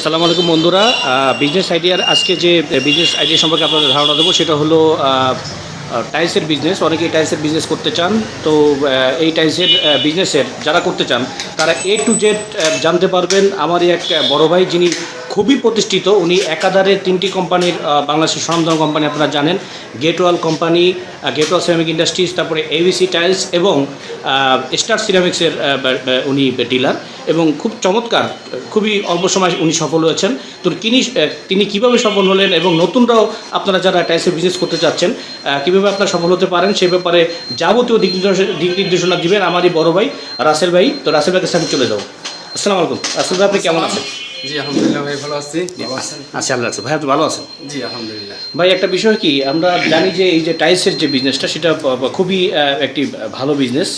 আসসালামু আলাইকুম বন্ধুরা। বিজনেস আইডিয়ার আজকে যে বিজনেস আইডিয়া সম্পর্কে আপনাদের ধারণা দেবো, সেটা হলো টাইলসের বিজনেস অনেকেই টাইলসের বিজনেস করতে চান। তো এই টাইলসের বিজনেসের যারা করতে চান, তারা এ টু জেড জানতে পারবেন। আমারই এক বড়ো বড় ভাই, যিনি খুবই প্রতিষ্ঠিত। উনি একাধারে তিনটি কোম্পানির বাংলাদেশের স্বনামধন্য কোম্পানি আপনারা জানেন। গেটওয়াল কোম্পানি গেটওয়াল সিরামিক ইন্ডাস্ট্রিজ তারপরে এভিসি টাইলস এবং স্টার সিরামিক্সের উনি ডিলার এবং খুব চমৎকার, খুবই অল্প সময় উনি সফল হয়েছেন। তো তিনি তিনি কীভাবে সফল হলেন এবং নতুনরাও আপনারা যারা টাইলসের বিজনেস করতে চাচ্ছেন কীভাবে আপনারা সফল হতে পারেন সে ব্যাপারে যাবতীয় দিক দিক নির্দেশনা দিবেন আমারই বড় ভাই রাসেল ভাই। তো রাসেল ভাইকে সাথে চলে যাব। আসসালামু আলাইকুম। রাসেল ভাই, আপনি কেমন আছেন? জি আলহামদুলিল্লাহ ভাই ভালো আছি। আচ্ছা আল্লাহ আছে ভাই আপনি ভালো আছেন? জি আলহামদুলিল্লাহ। ভাই একটা বিষয় কি আমরা জানি যে এই যে টাইলসের যে বিজনেসটা সেটা খুবই একটি ভালো বিজনেস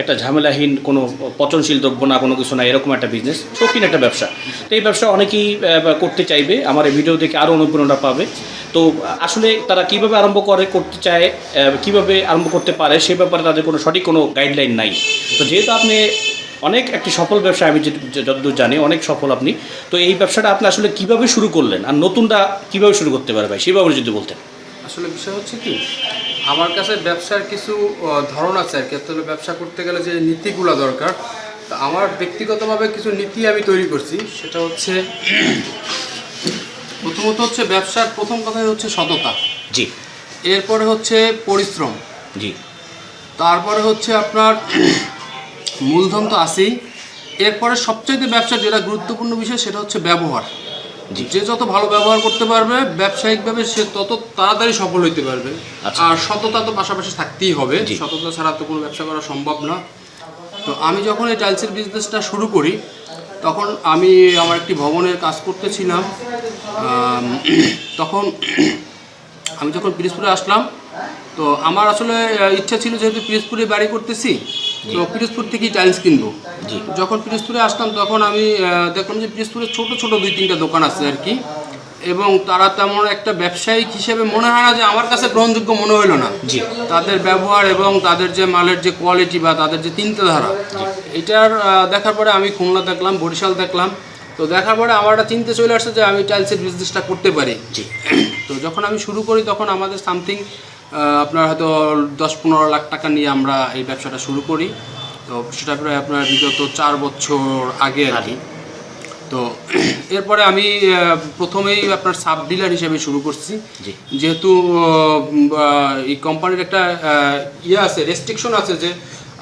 একটা ঝামেলাহীন কোনো পচনশীল দ্রব্য না কোনো কিছু না এরকম একটা বিজনেস শৌখিন একটা ব্যবসা। তো এই ব্যবসা অনেকেই করতে চাইবে আমার এই ভিডিও দেখে আরও অনুপ্রেরণা পাবে। তো আসলে তারা কীভাবে আরম্ভ করে করতে চায় কীভাবে আরম্ভ করতে পারে সে ব্যাপারে তাদের কোনো সঠিক কোনো গাইডলাইন নাই। তো যেহেতু আপনি অনেক একটি সফল ব্যবসা আমি যতদূর জানি অনেক সফল আপনি। তো এই ব্যবসাটা আপনি আসলে কীভাবে শুরু করলেন? আর নতুনটা কীভাবে শুরু করতে পারে ভাই? সেই ব্যাপারে যদি বলতেন। আসলে বিষয় হচ্ছে কি আমার কাছে ব্যবসার কিছু ধরন আছে আর কি। তবে ব্যবসা করতে গেলে যে নীতিগুলো দরকার তা আমার ব্যক্তিগতভাবে কিছু নীতি আমি তৈরি করছি। সেটা হচ্ছে প্রথমত হচ্ছে ব্যবসার প্রথম কথাই হচ্ছে সততা। জি। এরপরে হচ্ছে পরিশ্রম। জি। তারপরে হচ্ছে আপনার মূলধন তো আছেই। এরপরে সবচাইতে ব্যবসার যেটা গুরুত্বপূর্ণ বিষয় সেটা হচ্ছে ব্যবহার। যে যত ভালো ব্যবহার করতে পারবে ব্যবসায়িকভাবে সে তত তাড়াতাড়ি সফল হইতে পারবে। আচ্ছা। আর সততা তো পাশাপাশি থাকতেই হবে। সততা ছাড়া তো কোনো ব্যবসা করা সম্ভব না। তো আমি যখন এই টাইলসের বিজনেসটা শুরু করি তখন আমি আমার একটি ভবনের কাজ করতেছিলাম। তখন আমি যখন পিরিজপুরে আসলাম তো আমার আসলে ইচ্ছা ছিল যেহেতু পিরিজপুরে বাড়ি করতেছি তো পিরিজপুর থেকেই টাইলস কিনবো। যখন পিরিজপুরে আসলাম তখন আমি দেখলাম যে পিরিজপুরে ছোট ছোট দুই তিনটা দোকান আছে আর কি। এবং তারা তেমন একটা ব্যবসায়িক হিসেবে মনে হয় না যে আমার কাছে গ্রহণযোগ্য মনে হলো না। তাদের ব্যবহার এবং তাদের যে মালের যে কোয়ালিটি বা তাদের যে চিন্তাধারা এটার দেখার পরে আমি খুলনা দেখলাম বরিশাল দেখলাম। তো দেখার পরে আমার একটা চিন্তা চলে আসছে যে আমি টাইলসের বিজনেসটা করতে পারি। তো যখন আমি শুরু করি তখন আমাদের সামথিং আপনার হয়তো দশ পনেরো লাখ টাকা নিয়ে আমরা এই ব্যবসাটা শুরু করি। তো সেটা প্রায় আপনার বিগত চার বছর আগে আর কি। তো এরপরে আমি প্রথমেই আপনার সাব ডিলার হিসেবে শুরু করছি। যেহেতু এই কোম্পানির একটা ইয়ে আছে রেস্ট্রিকশন আছে যে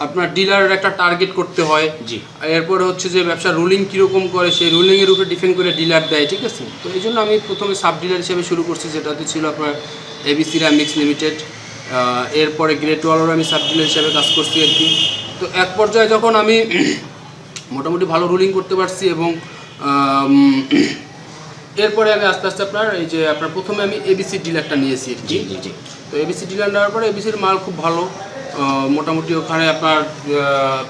আপনার ডিলারের একটা টার্গেট করতে হয়। জি। এরপরে হচ্ছে যে ব্যবসা রুলিং কীরকম করে সেই রুলিংয়ের উপরে ডিপেন্ড করে ডিলার দেয় ঠিক আছে? তো এই জন্য আমি প্রথমে সাব ডিলার হিসেবে শুরু করছি যেটাতে ছিল আপনার এবি সিরামিক্স লিমিটেড এরপরে গ্রেট ওয়ালেরও আমি সাব ডিলার হিসেবে কাজ করছি আর কি। তো এক পর্যায়ে যখন আমি মোটামুটি ভালো রুলিং করতে পারছি এবং এরপরে আমি আস্তে আস্তে আপনার এই যে আপনার প্রথমে আমি এবিসি ডিলারটা নিয়েছি আর কি। জি জি জি। তো এবিসি ডিলার নেওয়ার পরে এবিসির মাল খুব ভালো। মোটামুটি ওখানে আপনার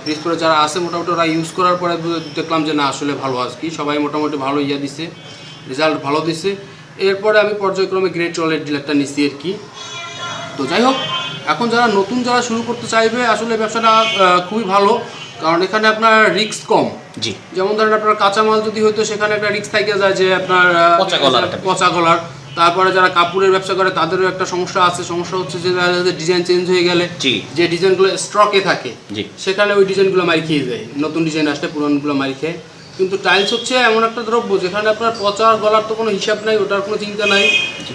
পিসপুরে যারা আছে মোটামুটি ওরা ইউজ করার পরে দেখলাম যে না আসলে ভালো আছে কি সবাই মোটামুটি ভালো ইয়া দিছে রেজাল্ট ভালো দিছে। এরপরে আমি পর্যায়ক্রমে গ্রেট ওয়ালের ডিলারটা নিছি আর কি। তো যাই হোক এখন যারা নতুন যারা শুরু করতে চাইবে আসলে ব্যবসাটা খুবই ভালো। কারণ এখানে আপনার রিক্স কম। জি। যেমন ধরেন আপনার কাঁচামাল যদি হয়তো সেখানে একটা রিস্ক থেকে যায় যে আপনার পচা গলার পচা গলার। তারপরে যারা কাপড়ের ব্যবসা করে তাদেরও একটা সমস্যা আছে। সমস্যা হচ্ছে যে ডিজাইন চেঞ্জ হয়ে গেলে। যে ডিজাইনগুলো স্টকে থাকে সেখানে ওই ডিজাইনগুলো মারি খেয়ে যায়। নতুন ডিজাইন আসলে পুরোনোগুলো মারি খেয়ে। কিন্তু টাইলস হচ্ছে এমন একটা দ্রব্য যেখানে আপনার পচার গলার তো কোনো হিসাব নাই ওটার কোনো চিন্তা নাই।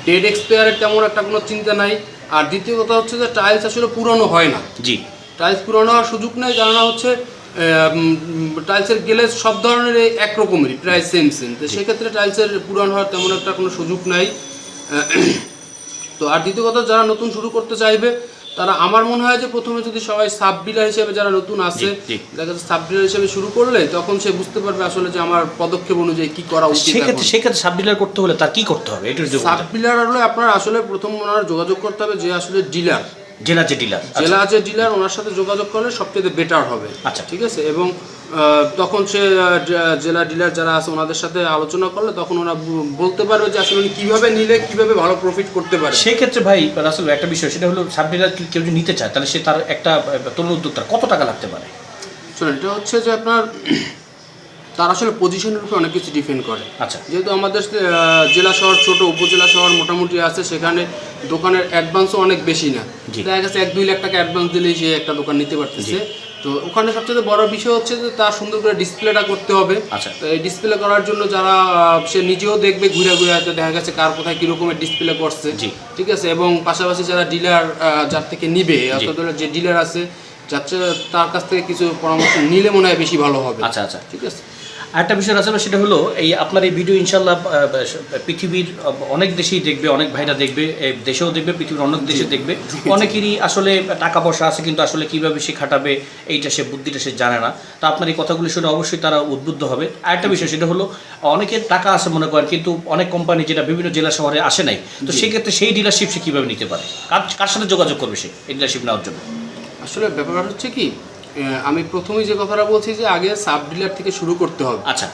ডেড এক্সপায়ারের তেমন একটা কোনো চিন্তা নাই। আর দ্বিতীয় কথা হচ্ছে যে টাইলস আসলে পুরনো হয় না। জি। টাইলস পুরনো হওয়ার সুযোগ নেই কেননা হচ্ছে টাইলসের গেলে সব ধরনের এই এক রকমেরই প্রায় সেম সেম তো সেক্ষেত্রে টাইলসের পুরানো হওয়ার তেমন একটা কোনো সুযোগ নাই। তো আর দ্বিতীয় কথা যারা নতুন শুরু করতে চাইবে তারা আমার মনে হয় যে প্রথমে যদি সবাই সাব ডিলার হিসেবে যারা নতুন আসে। দেখা যাচ্ছে সাব ডিলার হিসেবে শুরু করলে তখন সে বুঝতে পারবে আসলে যে আমার পদক্ষেপ অনুযায়ী কি করা উচিত সেক্ষেত্রে সেক্ষেত্রে সাব ডিলার করতে হলে তার কি করতে হবে? এটার সাব ডিলার হলে আপনার আসলে প্রথম ওনার যোগাযোগ করতে হবে যে আসলে ডিলার জেলা যে ডিলার জেলা যে ডিলার ওনার সাথে যোগাযোগ করলে সবচেয়ে বেটার হবে। আচ্ছা। ঠিক আছে? এবং তখন সে জেলা ডিলার যারা আছে ওনাদের সাথে আলোচনা করলে তখন ওরা বলতে পারবে যে আসলে কীভাবে নিলে কীভাবে ভালো প্রফিট করতে পারে। সেক্ষেত্রে ভাই আসলে একটা বিষয় সেটা হলো সাব ডিলার কেউ যদি নিতে চায় তাহলে সে তার একটা তরুণ উদ্যোক্তার কত টাকা লাগতে পারে? শোনেন এটা হচ্ছে যে আপনার তার আসলে পজিশনের উপর অনেক কিছু ডিপেন্ড করে। আচ্ছা। যেহেতু আমাদের জেলা শহর ছোট উপজেলা শহর মোটামুটি আছে সেখানে দোকানের অ্যাডভান্সও অনেক বেশি না। দেখা গেছে এক দুই লাখ টাকা অ্যাডভান্স দিলেই সে একটা দোকান নিতে পারতেছে। তো ওখানে সবচেয়ে বড় বিষয় হচ্ছে যে তার সুন্দর করে ডিসপ্লেটা করতে হবে। আচ্ছা। তো এই ডিসপ্লে করার জন্য যারা সে নিজেও দেখবে ঘুরে ঘুরে হয়তো দেখা গেছে কার কোথায় কিরকমের ডিসপ্লে করছে। ঠিক আছে? এবং পাশাপাশি যারা ডিলার যার থেকে নিবে অর্থাৎ যে ডিলার আছে যাচ্ছে তার কাছ থেকে কিছু পরামর্শ নিলে মনে হয় বেশি ভালো হবে। আচ্ছা আচ্ছা। ঠিক আছে? আরেকটা বিষয় আছে সেটা হলো এই আপনার এই ভিডিও ইনশাল্লাহ পৃথিবীর অনেক দেশেই দেখবে অনেক ভাইরা দেখবে দেশেও দেখবে পৃথিবীর অনেক দেশে দেখবে। অনেকেরই আসলে টাকা পয়সা আছে কিন্তু আসলে কীভাবে সে খাটাবে এইটা সে বুদ্ধিটা সে জানে না। তো আপনার এই কথাগুলি শুনে অবশ্যই তারা উদ্বুদ্ধ হবে। আরেকটা বিষয় সেটা হলো অনেকের টাকা আছে মনে করেন কিন্তু অনেক কোম্পানি যেটা বিভিন্ন জেলা শহরে আসে নাই তো সেক্ষেত্রে সেই ডিলারশিপ সে কীভাবে নিতে পারে? কার কার সাথে যোগাযোগ করবে সে এই ডিলারশিপ নেওয়ার জন্য? আসলে ব্যাপার হচ্ছে কি আমি প্রথমেই যে কথাটা বলছি যে আগে সাব ডিলার থেকে শুরু করতে হবে। আচ্ছা।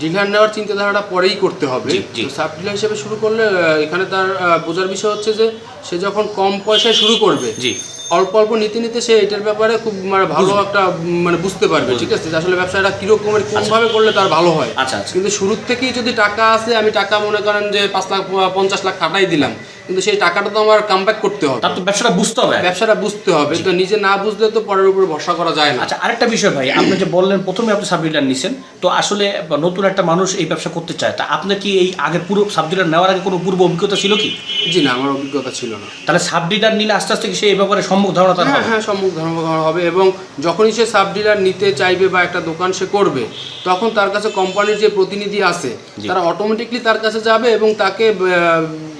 ডিলার নেওয়ার চিন্তাধারাটা পরেই করতে হবে। জি। সাব ডিলার হিসেবে শুরু করলে এখানে তার বোঝার বিষয় হচ্ছে যে সে যখন কম পয়সায় শুরু করবে জি। অল্প অল্প নিতে নিতে সে এটার ব্যাপারে খুব মানে ভালো একটা মানে বুঝতে পারবে ঠিক আছে? আসলে ব্যবসাটা কিরকমের কোনভাবে করলে তার ভালো হয়। আচ্ছা আচ্ছা। কিন্তু শুরুর থেকেই যদি টাকা আছে আমি টাকা মনে করেন যে পাঁচ লাখ পঞ্চাশ লাখ খাটাই দিলাম। কিন্তু সেই টাকাটা তো আমার কাম করতে হবে। তার তো ব্যবসাটা বুঝতে হবে। ব্যবসাটা বুঝতে হবে তো নিজে না বুঝলে তো পরের উপরে ভরসা করা যায় না। আচ্ছা আরেকটা বিষয় ভাই আপনি যে বললেন প্রথমে আপনি সাব ডিলার নিছেন তো আসলে নতুন একটা মানুষ এই ব্যবসা করতে চায় তা আপনার কি এই আগের পুরো সাব ডিলার নেওয়ার আগে কোনো পূর্ব অভিজ্ঞতা ছিল কি? জি না আমার অভিজ্ঞতা ছিল না। তাহলে সাব ডিলার নিলে আস্তে আস্তে কি সে এই ব্যাপারে সম্মুখ ধারণা তার হ্যাঁ হবে? হ্যাঁ সম্মুখ ধর্ম হবে এবং যখনই সে সাব ডিলার নিতে চাইবে বা একটা দোকান সে করবে তখন তার কাছে কোম্পানির যে প্রতিনিধি আছে তারা অটোমেটিকলি তার কাছে যাবে এবং তাকে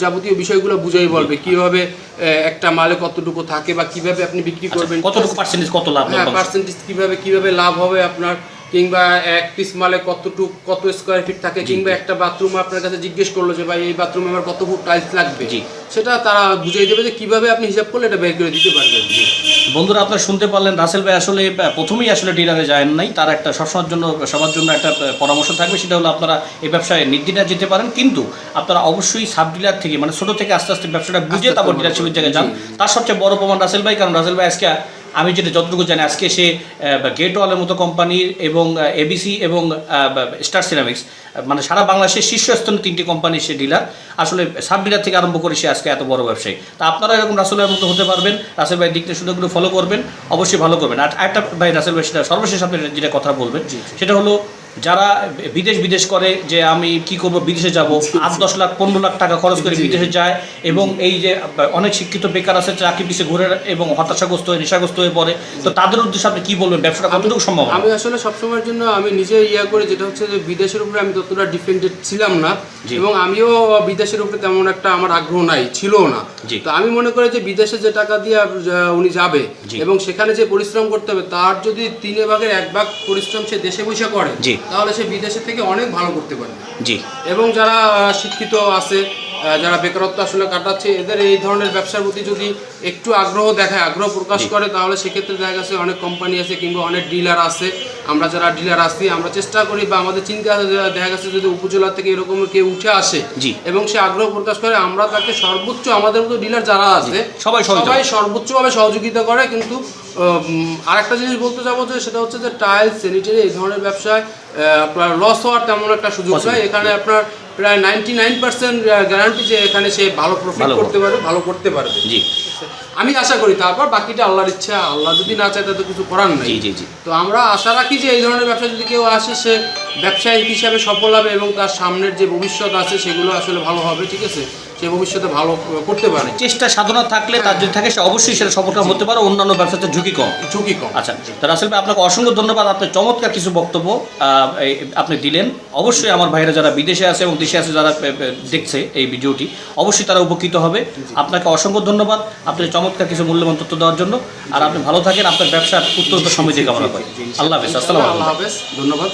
যাবতীয় বিষয়গুলো বুঝাই বলবে। কীভাবে একটা মালে কতটুকু থাকে বা কীভাবে আপনি বিক্রি করবেন। আচ্ছা, কতটুকু পার্সেন্টেজ কত লাভ হ্যাঁ পার্সেন্টেজ কীভাবে কীভাবে লাভ হবে আপনার? কিংবা এক পিস মালে কতটুক কত স্কোয়ার ফিট থাকে কিংবা একটা বাথরুম আপনার কাছে জিজ্ঞেস করল যে ভাই এই বাথরুমে আমার কত ফুট টাইলস লাগবে। সেটা তারা বুঝিয়ে দেবে যে কীভাবে আপনি হিসাব করলে এটা বের করে দিতে পারবেন। বন্ধুরা আপনারা শুনতে পারলেন রাসেল ভাই আসলে প্রথমেই আসলে ডিলারে যায় নাই। তার একটা সবসময়ের জন্য সবার জন্য একটা পরামর্শ থাকবে। সেটা হলো আপনারা এই ব্যবসায় নির্দিনা যেতে পারেন। কিন্তু আপনারা অবশ্যই সাব ডিলার থেকে মানে ছোট থেকে আস্তে আস্তে ব্যবসাটা বুঝে তারপর ডিলারশিপের জায়গায় যান। তার সবচেয়ে বড় প্রমাণ রাসেল ভাই কারণ রাসেল ভাই আজকে আমি যেটা যতটুকু জানি আজকে সে গেট ওয়ালের মতো কোম্পানির এবং এবিসি এবং স্টার সিরামিক্স মানে সারা বাংলাদেশের শীর্ষস্থানীয় তিনটি কোম্পানির সে ডিলার আসলে সাব ডিলার থেকে আরম্ভ করে সে আজকে এত বড় ব্যবসায়ী। তা আপনারা এরকম রাসেলের মতো হতে পারবেন রাসেল ভাই দিক নির্দেশনাগুলো ফলো করবেন অবশ্যই ভালো করবেন। আর একটা ভাই রাসেল ভাই সেটা সর্বশেষ আপনি যেটা কথা বলবেন সেটা হলো যারা বিদেশ বিদেশ করে যে আমি কি করব বিদেশে যাব আট দশ লাখ পনেরো লাখ টাকা খরচ করে বিদেশে যায় এবং এই যে অনেক শিক্ষিত বেকার আছে চাকরি পিছিয়ে ঘুরে এবং হতাশাগ্রস্ত হয়ে নেশাগ্রস্ত হয়ে পড়ে তো তাদের উদ্দেশ্যে আপনি কি বলবেন ব্যবসাটা কতটুকু সম্ভব আমি আসলে সবসময়ের জন্য আমি নিজে ইয়া করে যেটা হচ্ছে যে বিদেশের উপরে আমি ততটা ডিপেন্ডেড ছিলাম না। এবং আমিও বিদেশের উপরে তেমন একটা আমার আগ্রহ নাই ছিলও না। তো আমি মনে করি যে বিদেশে যে টাকা দিয়ে উনি যাবে। এবং সেখানে যে পরিশ্রম করতে হবে তার যদি তিনে ভাগের এক ভাগ পরিশ্রম সে দেশে বসে করে। তাহলে সে বিদেশে থেকে অনেক ভালো করতে পারে। জি। এবং যারা শিক্ষিত আছে যারা বেকারত্ব আসলে কাটাচ্ছে এদের এই ধরনের ব্যবসার প্রতি যদি একটু আগ্রহ দেখায় আগ্রহ প্রকাশ করে তাহলে সেক্ষেত্রে দেখা গেছে অনেক কোম্পানি আছে কিংবা অনেক ডিলার আছে আমরা যারা ডিলার আছি আমরা চেষ্টা করি বা আমাদের চিন্তা দেখা গেছে যদি উপজেলা থেকে এরকম কেউ উঠে আসে জি। এবং সে আগ্রহ প্রকাশ করে আমরা তাকে সর্বোচ্চ আমাদের মতো ডিলার যারা আছে সবাই সবাই সর্বোচ্চভাবে সহযোগিতা করে। কিন্তু আর একটা জিনিস বলতে যাব যে সেটা হচ্ছে যে টাইলস স্যানিটারি এই ধরনের ব্যবসায় আপনার লস হওয়ার তেমন একটা সুযোগ নাই। এখানে আপনার প্রায় নাইনটি নাইন পার্সেন্ট গ্যারান্টি যে এখানে সে ভালো প্রফিট করতে পারবে ভালো করতে পারবে। জি। আমি আশা করি তারপর বাকিটা আল্লাহর ইচ্ছা আল্লাহ যদি না চায় তাতে কিছু করার নাই। জি জি তো আমরা আশা রাখি যে এই ধরনের ব্যবসা যদি কেউ আসে সে ব্যবসায়ী হিসাবে সফল হবে এবং তার সামনের যে ভবিষ্যৎ আছে সেগুলো আসলে ভালো হবে ঠিক আছে? সে ভবিষ্যতে ভালো করতে পারে। চেষ্টা সাধনা থাকলে তার যদি থাকে সে অবশ্যই সেটা সফলকাম হতে পারে। অন্যান্য ব্যবসাতে ঝুঁকি কম। ঝুঁকি কম। আচ্ছা তো রাসেল ভাই আপনাকে অসংখ্য ধন্যবাদ। আপনার চমৎকার কিছু বক্তব্য আপনি দিলেন। অবশ্যই আমার ভাইরা যারা বিদেশে আছে এবং দেশে আছে যারা দেখছে এই ভিডিওটি অবশ্যই তারা উপকৃত হবে। আপনাকে অসংখ্য ধন্যবাদ আপনি চমৎকার কিছু মূল্যবান তথ্য দেওয়ার জন্য। আর আপনি ভালো থাকেন আপনার ব্যবসার উত্তর সমৃদ্ধি কামনা করি। আল্লাহ হাফেজ আসসালামু আলাইকুম। আল্লাহ হাফেজ ধন্যবাদ।